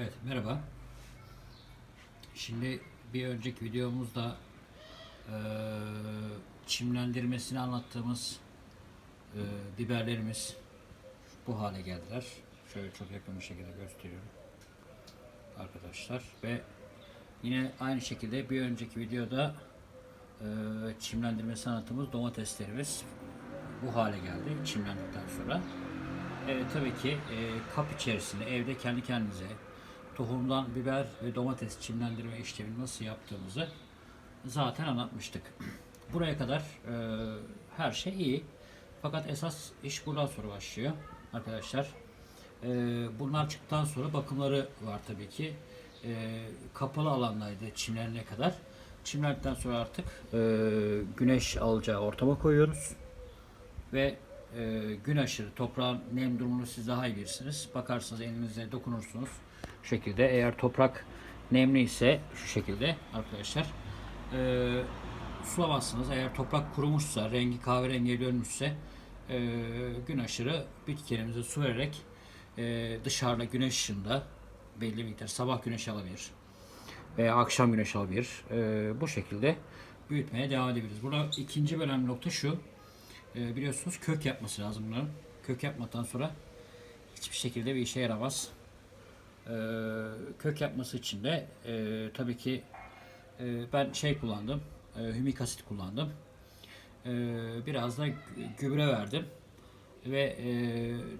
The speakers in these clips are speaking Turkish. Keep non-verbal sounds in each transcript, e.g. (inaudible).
Evet merhaba. Şimdi bir önceki videomuzda eee çimlendirmesini anlattığımız eee, biberlerimiz bu hale geldiler. Şöyle çok yakın bir şekilde gösteriyorum arkadaşlar ve yine aynı şekilde bir önceki videoda eee çimlendirmesi anlattığımız domateslerimiz bu hale geldi çimlendikten sonra. Evet tabii ki e, kap içerisinde evde kendi kendinize tohumdan biber ve domates çimlendirme işlemini nasıl yaptığımızı zaten anlatmıştık. (clears throat) Buraya kadar e, her şey iyi. Fakat esas iş buradan sonra başlıyor arkadaşlar. E, bunlar çıktıktan sonra bakımları var tabii ki. E, kapalı alandaydı çimlenene kadar. Çimlendikten sonra artık e, güneş alacağı ortama koyuyoruz ve e, gün aşırı toprağın nem durumunu siz daha iyi bilirsiniz. Bakarsınız elinizle dokunursunuz. Şu şekilde eğer toprak nemli ise şu şekilde arkadaşlar e, sulamazsınız. Eğer toprak kurumuşsa, rengi kahverengiye dönmüşse e, gün aşırı bitkilerimize su vererek e, dışarıda güneş ışığında belli miktar sabah güneş alabilir veya akşam güneş alabilir. E, bu şekilde büyütmeye devam edebiliriz. Burada ikinci önemli nokta şu. E, biliyorsunuz kök yapması lazım bunların. Kök yapmadan sonra hiçbir şekilde bir işe yaramaz. E, kök yapması için de e, tabii ki e, ben şey kullandım. E, hümik asit kullandım. E, biraz da gübre verdim ve e,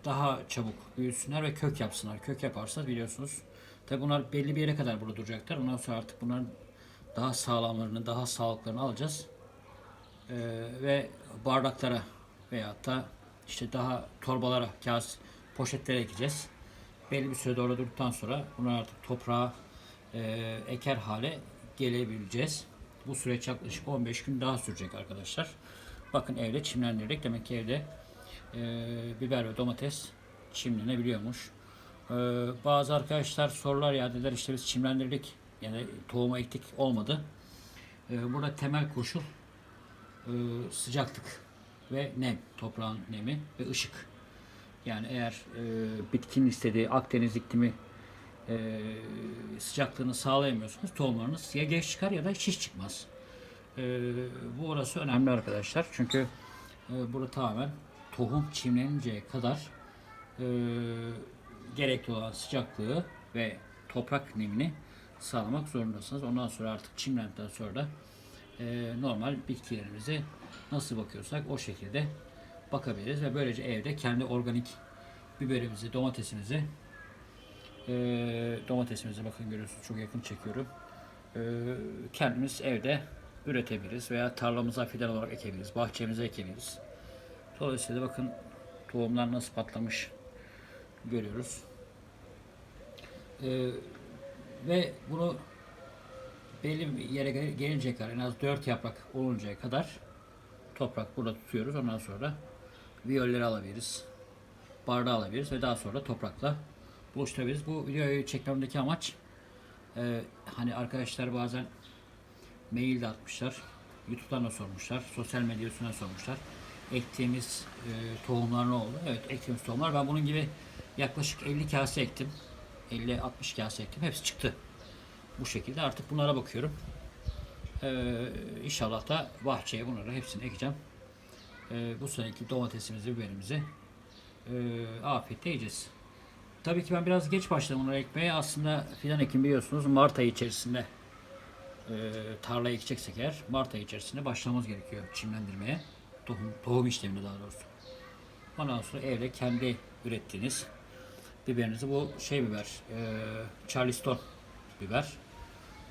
daha çabuk büyüsünler ve kök yapsınlar. Kök yaparsa biliyorsunuz. Tabi bunlar belli bir yere kadar burada duracaklar. Ondan sonra artık bunların daha sağlamlarını, daha sağlıklarını alacağız. Ee, ve bardaklara veyahut da işte daha torbalara, kağıt poşetlere ekeceğiz. Belli bir süre orada durduktan sonra bunu artık toprağa e, eker hale gelebileceğiz. Bu süreç yaklaşık 15 gün daha sürecek arkadaşlar. Bakın evde çimlendirdik. Demek ki evde e, biber ve domates çimlenebiliyormuş. E, bazı arkadaşlar sorular ya dediler işte biz çimlendirdik. Yani tohuma ektik olmadı. E, burada temel koşul e, sıcaklık ve nem, toprağın nemi ve ışık. Yani eğer e, bitkinin istediği Akdeniz iklimi e, sıcaklığını sağlayamıyorsunuz, tohumlarınız ya geç çıkar ya da hiç çıkmaz. E, bu orası önemli arkadaşlar. Çünkü e, burada tamamen tohum çimleninceye kadar e, gerekli olan sıcaklığı ve toprak nemini sağlamak zorundasınız. Ondan sonra artık çimlendikten sonra da e, normal bitkilerimizi nasıl bakıyorsak o şekilde bakabiliriz ve böylece evde kendi organik biberimizi, domatesimizi e, domatesimizi bakın görüyorsunuz çok yakın çekiyorum. E, kendimiz evde üretebiliriz veya tarlamıza fidan olarak ekebiliriz, bahçemize ekebiliriz. Dolayısıyla bakın tohumlar nasıl patlamış görüyoruz. E, ve bunu belli yere gel- gelinceye kadar en az 4 yaprak oluncaya kadar toprak burada tutuyoruz. Ondan sonra viyolleri alabiliriz. Bardağı alabiliriz ve daha sonra toprakla buluşturabiliriz. Bu videoyu çekmemdeki amaç e, hani arkadaşlar bazen mail de atmışlar. YouTube'dan da sormuşlar. Sosyal medyasından sormuşlar. Ektiğimiz e, tohumlar ne oldu? Evet ektiğimiz tohumlar. Ben bunun gibi yaklaşık 50 kase ektim. 50-60 kase ektim. Hepsi çıktı. Bu şekilde artık bunlara bakıyorum. Ee, inşallah da bahçeye bunları hepsini ekeceğim. Ee, bu seneki domatesimizi, biberimizi e, afiyetle yiyeceğiz. Tabii ki ben biraz geç başladım bunları ekmeye. Aslında fidan ekim biliyorsunuz Mart ayı içerisinde e, tarlaya ekeceksek eğer Mart ayı içerisinde başlamamız gerekiyor çimlendirmeye. Tohum, tohum işlemine daha doğrusu. Ondan sonra evde kendi ürettiğiniz biberinizi bu şey biber, e, Charleston biber.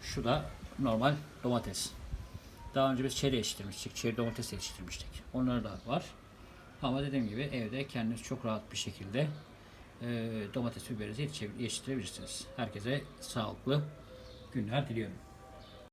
Şu da normal domates. Daha önce biz çeri yetiştirmiştik, çeri domates yetiştirmiştik. Onlar da var. Ama dediğim gibi evde kendiniz çok rahat bir şekilde e, domates biberinizi yetiştirebilirsiniz. Herkese sağlıklı günler diliyorum.